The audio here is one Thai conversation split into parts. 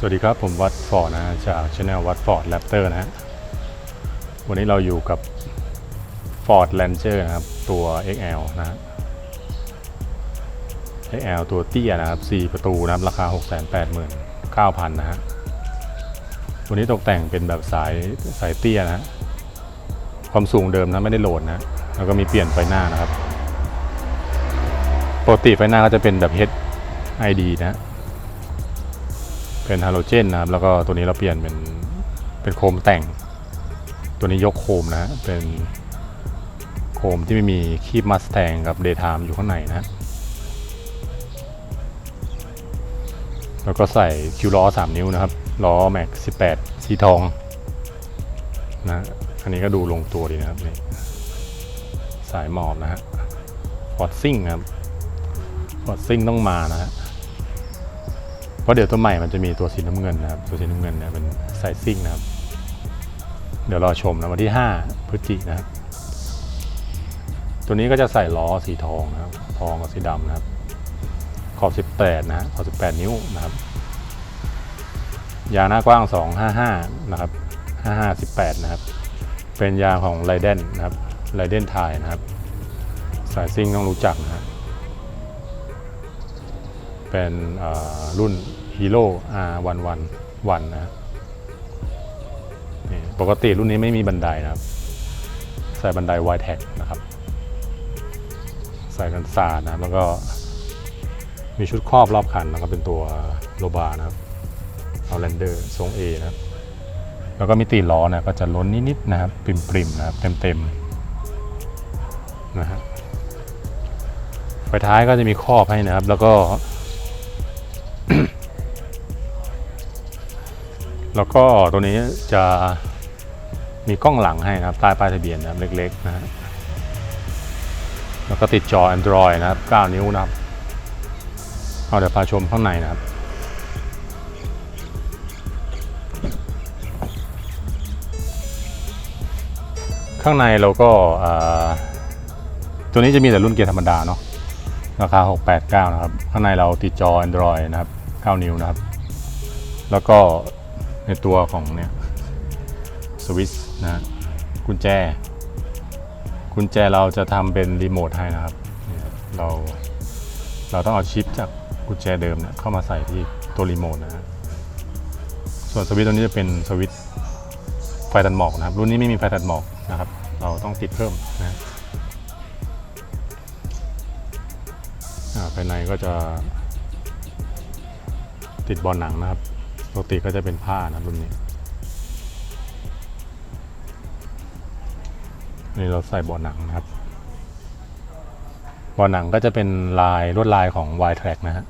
สวัสดีครับ ผมวัดฟอร์ดนะฮะจากช anel วัดฟอร์ดแรปเตอร์นะฮะวันนี้เราอยู่กับ Ford Ranger นะครับ ตัว XL นะฮะ XL ตัวเตี้ยนะครับ 4 ประตูนะครับ ราคา 689,000 นะฮะวันนี้ตกแต่งเป็นแบบสายสายเตี้ยนะฮะความสูงเดิมนะไม่ได้โหลดนะ แล้วก็มีเปลี่ยนไฟหน้านะครับปกติไฟหน้าก็จะเป็นแบบ HID นะฮะ เป็นฮาโลเจนนะครับ แล้วก็ตัวนี้เราเปลี่ยนเป็นเป็นโคมแต่ง ตัวนี้ยกโคมนะฮะเป็นโคมที่ไม่มีคีบมัสแตงกับเดย์ไทม์อยู่ข้างในนะฮะแล้วก็ใส่คิวล้อ 3 นิ้วนะครับ ล้อแม็ก18 สีทองนะฮะอันนี้ก็ดูลงตัวดีนะครับนี่สายหมอบนะฮะฟอร์ดซิ่งครับฟอร์ดซิ่งต้องมานะฮะ ราะเดี๋ยวตัวใหม่มันจะมีตัวสีน้ำเงินนะครับ ตัวสีน้ำเงินเนี่ยเป็นสายซิ่งนะครับ เดี๋ยวรอชมนะวันที่ 5 พฤศจิกนะครับ ตัวนี้ก็จะใส่ล้อสีทองนะครับ ทองกับสีดำนะครับ ขอบ 18 นะฮะขอบ 18 นิ้วนะครับ ยางหน้ากว้าง 255 นะครับ 55 18 นะครับ เป็นยางของไรเดนนะครับไรเดนไทยนะครับ สายซิ่งต้องรู้จักนะครับเป็นรุ่น เอ่อรุ่น Hero R11 1นะนี่ปกติรุ่นนี้ไม่มีบันไดนะครับ ใส่บันได y t a g นะครับ ใส่กันศาสตร์นะครับแล้วก็มีชุดครอบรอบคันนะครับเป็นตัวโลบานะครับเอาแลนเดอร์ทรง A นะครับ แล้วก็มีตีล้อนี่ยก็จะล้นนิดๆนะครับปริมๆนะครับเต็มๆนะฮะไฟท้ายก็จะมีครอบให้นะครับ แล้วก็ แล้วก็ตัวนี้จะมีกล้องหลังให้นะครับใต้ป้ายทะเบียนนะครับเล็กๆนะฮะแล้วก็ติดจอ Android นะครับ 9 นิ้วนะครับ เอาเดี๋ยวพาชมข้างในนะครับ ข้างในเราก็ตัวนี้จะมีแต่รุ่นเกียร์ธรรมดาเนาะราคา 689 นะครับ ข้างในเราติดจอ Android นะครับ 9 นิ้วนะครับ แล้วก็ ในตัวของเนี่ยสวิตช์นะกุญแจ กุญแจเราจะทำเป็นรีโมทให้นะครับ เราเราต้องเอาชิปจากกุญแจเดิมเนี่ยเข้ามาใส่ที่ตัวรีโมทนะฮะส่วนสวิตช์ตัวนี้จะเป็นสวิตช์ไฟตัดหมอกนะครับ รุ่นนี้ไม่มีไฟตัดหมอกนะครับ เราต้องติดเพิ่มนะภายในก็จะติดบอลหนังนะครับ ปกติก็จะเป็นผ้านะรุ่นนี้ นี่เราใส่เบาะหนังนะครับเบาะหนังก็จะเป็นลายลวดลายของ Y Track นะฮะ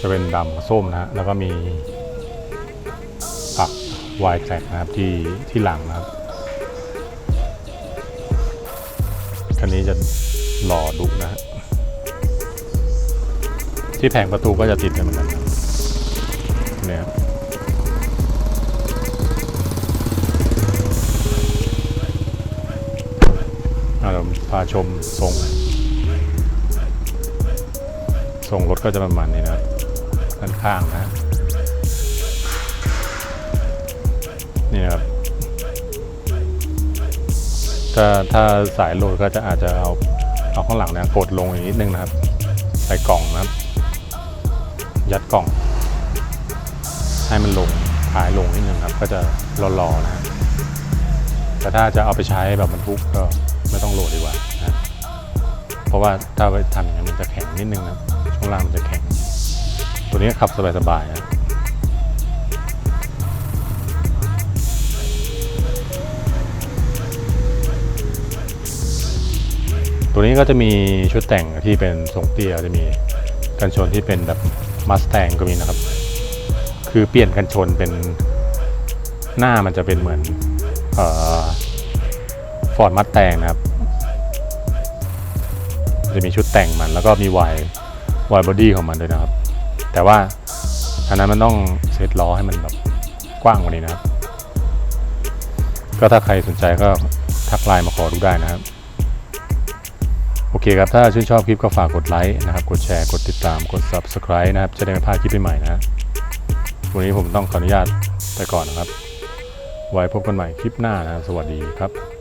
จะเป็นดำกับส้มนะฮะแล้วก็มีปัก Y Track นะครับที่ที่หลังนะครับคันนี้จะหล่อดุนะฮะที่แผงประตูก็จะติดกันเหมือนกัน เนี่ยครับอะเราพาชมทรงทรงรถก็จะประมาณนี้นะครับด้านข้างนะนี่นะครับถ้าถ้าสายโหลดก็จะอาจจะเอาเอาข้างหลังเนี่ยกดลงอีกนิดนึงนะครับ ใส่กล่องนะครับ ยัดกล่อง ให้มันลงท้ายลงนิดนึงครับ ก็จะรอๆนะฮะแต่ถ้าจะเอาไปใช้แบบบรรทุกก็ไม่ต้องโหลดดีกว่านะเพราะว่าถ้าไปทำอย่างนั้นมันจะแข็งนิดนึงนะช่วงล่างมันจะแข็ง ตัวนี้ขับสบายๆนะตัวนี้ก็จะมีชุดแต่งที่เป็นทรงเตี้ยจะมีกันชนที่เป็นแบบมาส t ตงก็มีนะครับ คือเปลี่ยนกันชนเป็นหน้ามันจะเป็นเหมือนฟอร์ดมัดแตงนะครับ จะมีชุดแต่งมันแล้วก็มีวายวายบอดี้ของมันด้วยนะครับ แต่ว่าอันนั้นมันต้องเซตล้อให้มันแบบกว้างกว่านี้นะครับ ก็ถ้าใครสนใจก็ทักไลน์มาขอดูได้นะครับโอเคครับ ถ้าชื่นชอบคลิปก็ฝากกดไลค์นะครับ กดแชร์ กดติดตาม กด Subscribe นะครับ จะได้ไม่พลาดคลิปใหม่นะครับ วันนี้ผมต้องขออนุญาตไปก่อนนะครับ ไว้พบกันใหม่คลิปหน้านะครับ สวัสดีครับ